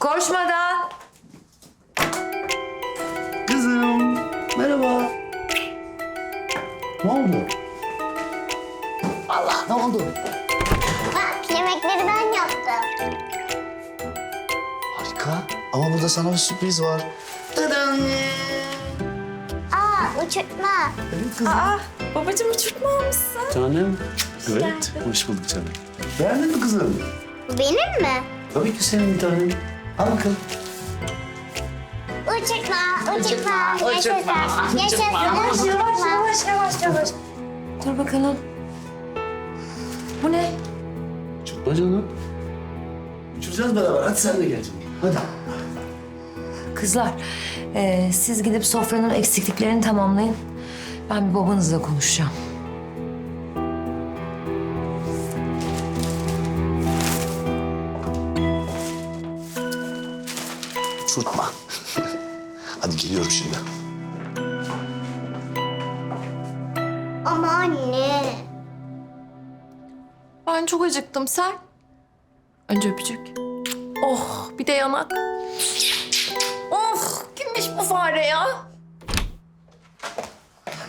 Koşmadan. Kızım, merhaba. Ne oldu? Allah, ne oldu? Bak yemekleri ben yaptım. Harika. Ama burada sana bir sürpriz var. Tadan! Aa uçurtma. Evet kızım. Aa, babacığım uçurtma almışsın. Tanem. Evet, hoş bulduk canım. Beğendin mi kızım? Benim mi? Tabii ki senin bir tanem. Al bakalım. Uçurtma, uçurtma, uçurtma, yaşasın, yaşasın, uçurtma. Yavaş yavaş yavaş. Dur bakalım. Bu ne? Uçurtma canım. Uçuracağız beraber. Hadi sen de gel canım. Hadi. Kızlar, e, siz gidip sofranın eksikliklerini tamamlayın. Ben bir babanızla konuşacağım. Uçurtma. Hadi geliyorum şimdi. Ama anne. Ben çok acıktım sen. Önce öpücük. Oh bir de yanak. Oh kimmiş bu fare ya?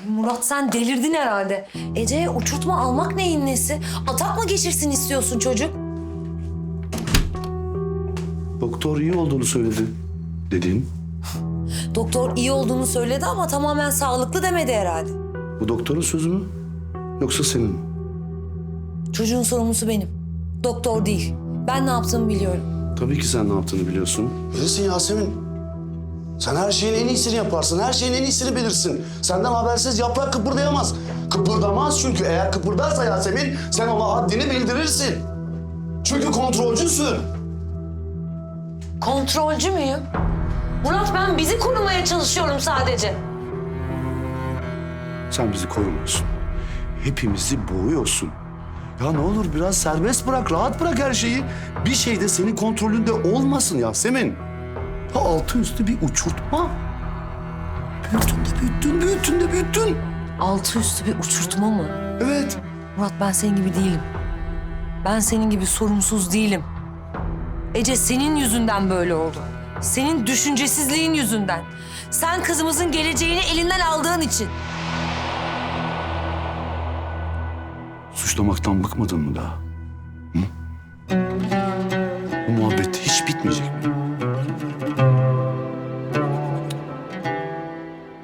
Murat sen delirdin herhalde. Ece'ye uçurtma almak neyin nesi? Atak mı geçirsin istiyorsun çocuk? Doktor iyi olduğunu söyledi. Dedin. Doktor iyi olduğunu söyledi ama tamamen sağlıklı demedi herhalde. Bu doktorun sözü mü? Yoksa senin mi? Çocuğun sorumlusu benim. Doktor değil. Ben ne yaptığımı biliyorum. Tabii ki sen ne yaptığını biliyorsun. Bilirsin Yasemin. Sen her şeyin en iyisini yaparsın. Her şeyin en iyisini bilirsin. Senden habersiz yaprak kıpırdayamaz. Kıpırdamaz çünkü eğer kıpırdarsa Yasemin sen ona haddini bildirirsin. Çünkü kontrolcüsün. Kontrolcü müyüm? Murat ben bizi korumaya çalışıyorum sadece. Sen bizi korumuyorsun. Hepimizi boğuyorsun. Ya ne olur biraz serbest bırak, rahat bırak her şeyi. Bir şey de senin kontrolünde olmasın Yasemin. Ha altı üstü bir uçurtma. Büyüttün de büyüttün, büyüttün de büyüttün. Altı üstü bir uçurtma mı? Evet. Murat ben senin gibi değilim. Ben senin gibi sorumsuz değilim. Ece senin yüzünden böyle oldu. Senin düşüncesizliğin yüzünden. Sen kızımızın geleceğini elinden aldığın için. Suçlamaktan bıkmadın mı daha? Hı? Bu muhabbet hiç bitmeyecek mi?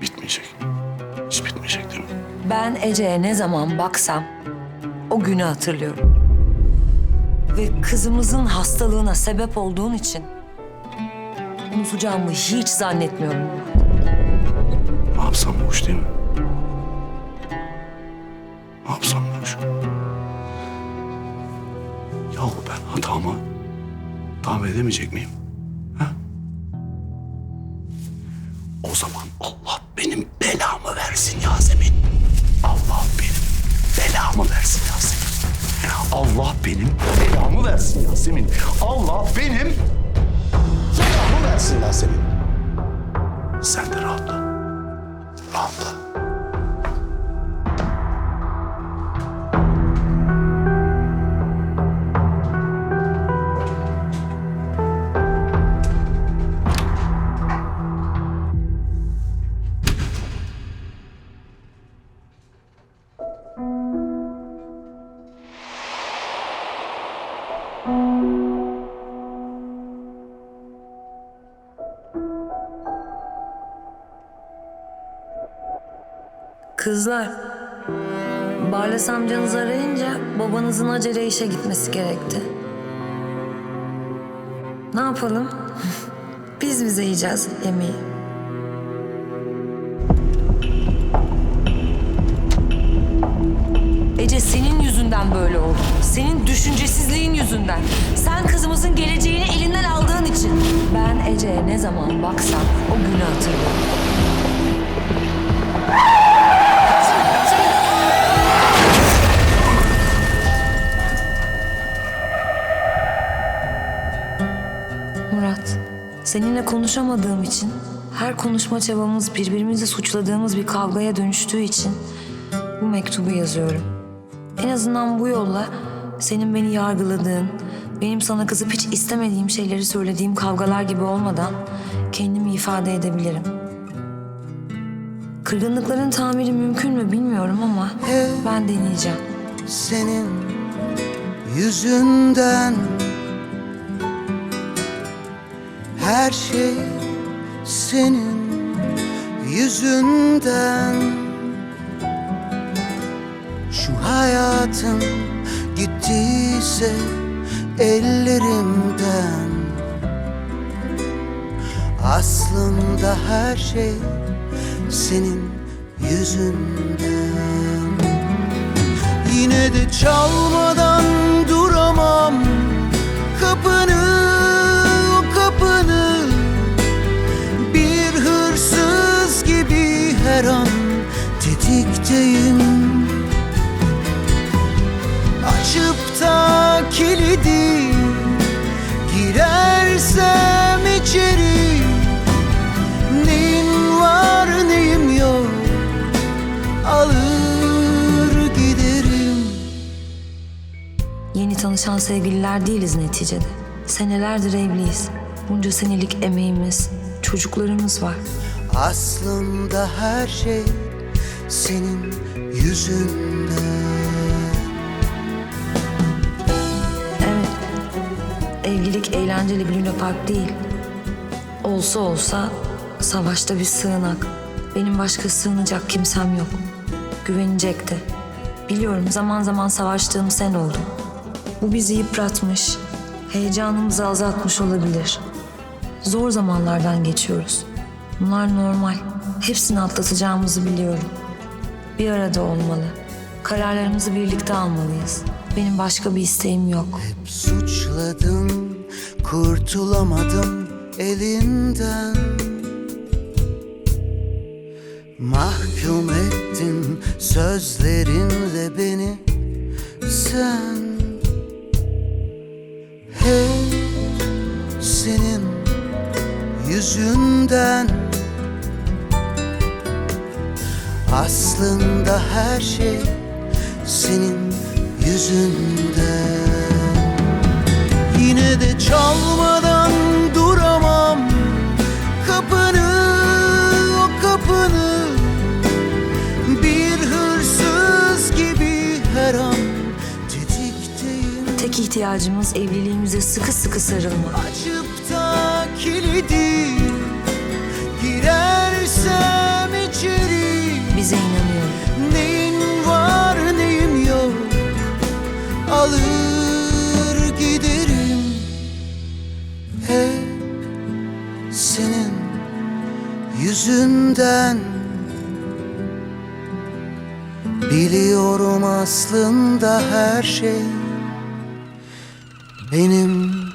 Bitmeyecek. Hiç bitmeyecek değil mi? Ben Ece'ye ne zaman baksam o günü hatırlıyorum. Ve kızımızın hastalığına sebep olduğun için unutacağımı hiç zannetmiyorum yapsam boş değil mi? Ne yapsam boş? Yahu ben hatamı tamir edemeyecek miyim? Ha? O zaman Allah benim belamı versin Yasemin. Allah benim belamı versin Yasemin. Allah benim belamı versin Yasemin. Allah benim belamı versin Yasemin. Sen de rahatla. Rahatla. Kızlar, Barlas amcanız arayınca babanızın acele işe gitmesi gerekti. Ne yapalım? Biz bize yiyeceğiz yemeği. Ece senin yüzünden böyle oldu. Senin düşüncesizliğin yüzünden. Sen kızımızın geleceğini elinden aldığın için. Ben Ece'ye ne zaman baksam o günü hatırlıyorum. Seninle konuşamadığım için, her konuşma çabamız birbirimizi suçladığımız bir kavgaya dönüştüğü için bu mektubu yazıyorum. En azından bu yolla senin beni yargıladığın, Benim sana kızıp hiç istemediğim şeyleri söylediğim kavgalar gibi olmadan kendimi ifade edebilirim. Kırgınlıkların tamiri mümkün mü bilmiyorum ama ben deneyeceğim. senin yüzünden Her şey senin yüzünden. Şu hayatım gittiyse ellerimden. Aslında her şey senin yüzünden. Yine de çalmadan tetikteyim Açıp da kilidi Girersem içeri Neyim var neyim yok Alır giderim Yeni tanışan sevgililer değiliz neticede. Senelerdir evliyiz. Bunca senelik emeğimiz, çocuklarımız var. Aslında her şey senin yüzünden Evet, evlilik eğlenceli bir Luna Park değil. Olsa olsa savaşta bir sığınak. Benim başka sığınacak kimsem yok. Güvenecek de. Biliyorum zaman zaman savaştığım sen oldun. Bu bizi yıpratmış, heyecanımızı azaltmış olabilir. Zor zamanlardan geçiyoruz. Bunlar normal. Hepsini atlatacağımızı biliyorum. Bir arada olmalı. Kararlarımızı birlikte almalıyız. Benim başka bir isteğim yok. Suçladın kurtulamadım elinden Mahkum ettin sözlerinle beni sen Hep senin yüzünden Aslında her şey senin yüzünden. Yine de çalmadan duramam Kapını, o kapını. Bir hırsız gibi her an tetikteyim. Tek ihtiyacımız evliliğimize sıkı sıkı sarılmak. Açıp senin yüzünden. Biliyorum aslında her şey Benim